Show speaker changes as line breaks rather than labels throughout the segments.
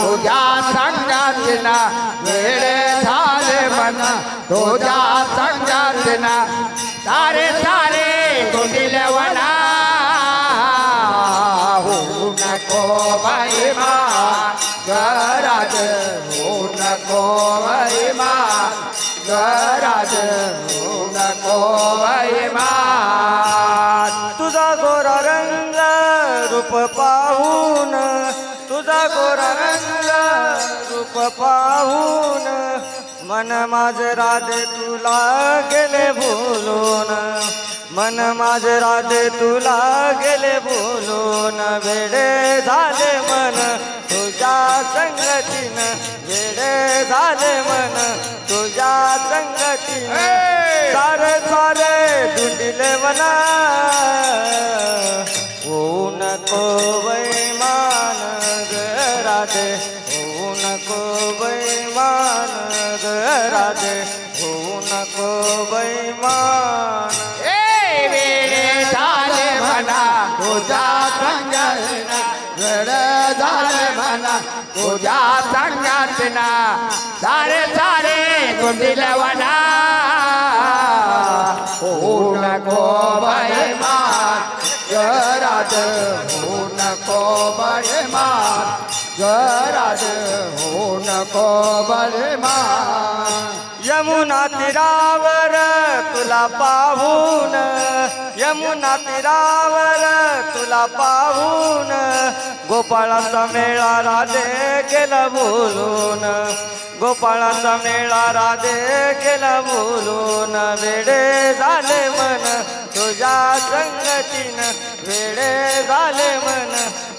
तुझ्या संगात ना वेळे झाले म्हणा तुझ्या संगात ना सारे सारे गुंडिलवना होऊ नको बाई मा होऊ नको बाई मा होऊ नको महिमा.
तुझा गोरा रंग रूप पाहून गोरा रंग रूप पाहून मन माझ राधे तुला गेले भुलून मन माझ राधे तुला गेले भुलून वेडे झाले मन तुझ्या संगतीनं. वेडे झाले मन तुझ्या संगतीनं. सारे सारे धुंडिले वना. होऊ नको नको बैमान।
ए वेळे झाले म्हणा तुझ्या संगात वेळ झाले म्हणा तुझा संगात ना सारे सारे म्हणा हो नको बैमान मात हो नको बैमान मात हो नको बैमान।
यमुना तीरावर तुला पाहून यमुना तीरावर तुला पाहून गोपाळाचा मेळा राधे केला बोलून गोपाळाचा मेळा राधे केला बोलून वेडे झाले मन तुझ्या संगतीनं वेडे झाले मन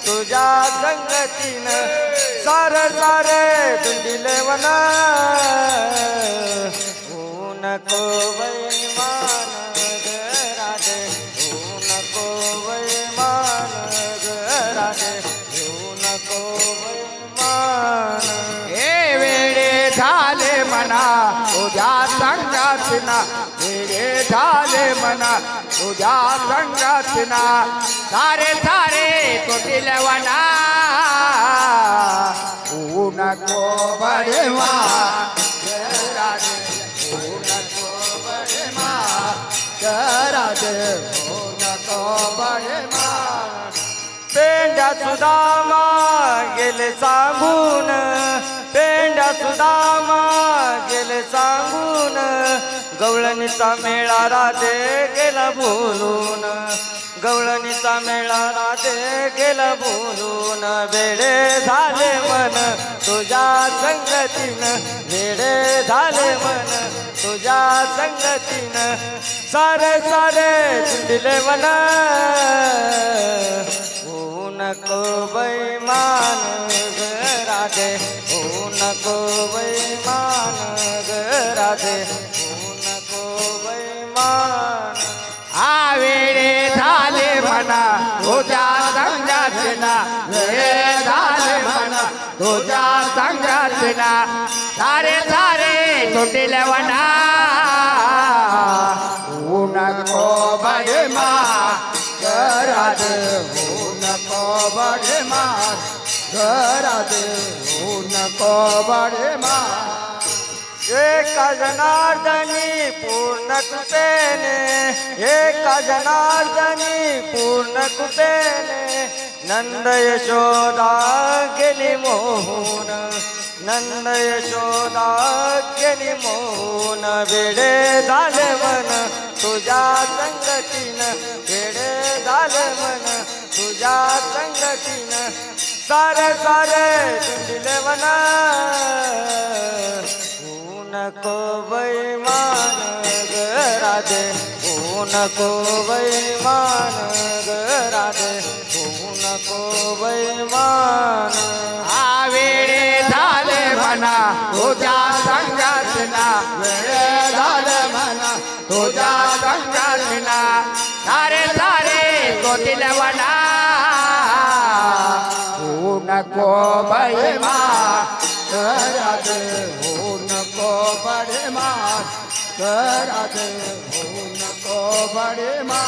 तुझ्या संगतीनं सार सारे दुंडिले वना होऊ नको वैमान ग राधे ऊन नको वैमान राधे ऊन नको वैमान
हे वेळे झाले म्हणा उद्या संगात ना वेळे झाले म्हणा उद्या संगात ना सारे सारे कोटिलवना होऊ नको नको बडे
पेंड्या सुदामा गेले सांगून पेंड्या सुदामा गेले सांगून गवळणीचा मेळा राजे गेला बोलून. गवळणीचा मेळा राधे गेला बोलून. वेडे झाले मन तुझ्या संगतीनं. वेडे झाले मन तुझ्या संगतीनं. सारे सारे दिले मन. होऊ नको बैमान ग राधे. होऊ नको बैमान ग राधे. होऊ नको बैमान
हा म्हणा तुझ्या संगात ना वेळे झाले म्हणा तुझ्या संगात ना सारे सारे तुटील म्हणा होऊ नको बडे मा घरात होऊ नको बडे मा घरात होऊ नको बडे मा
जनार्दनी पूर्ण कृपेने एका जनार्दनी पूर्ण कृपेने नंद यशोदा गेली मोहन नंद यशोदा गेली मोहन. वेडे झाले मन तुझ्या संगतीनं वेडे झाले मन तुझ्या संगतीनं. सारे सारे तुंडिले मना नको बैमान राधे. होऊ नको वैमान ग राधे होऊ नको वैमान
हा झाले म्हणा तुझ्या संगात ना वेळे झाले म्हणा तुझ्या संगात ना सारे सारे कोटील म्हणा होऊ नको वैमान मा घरात होऊ नको बडे मा घरात होऊ नको बडे मा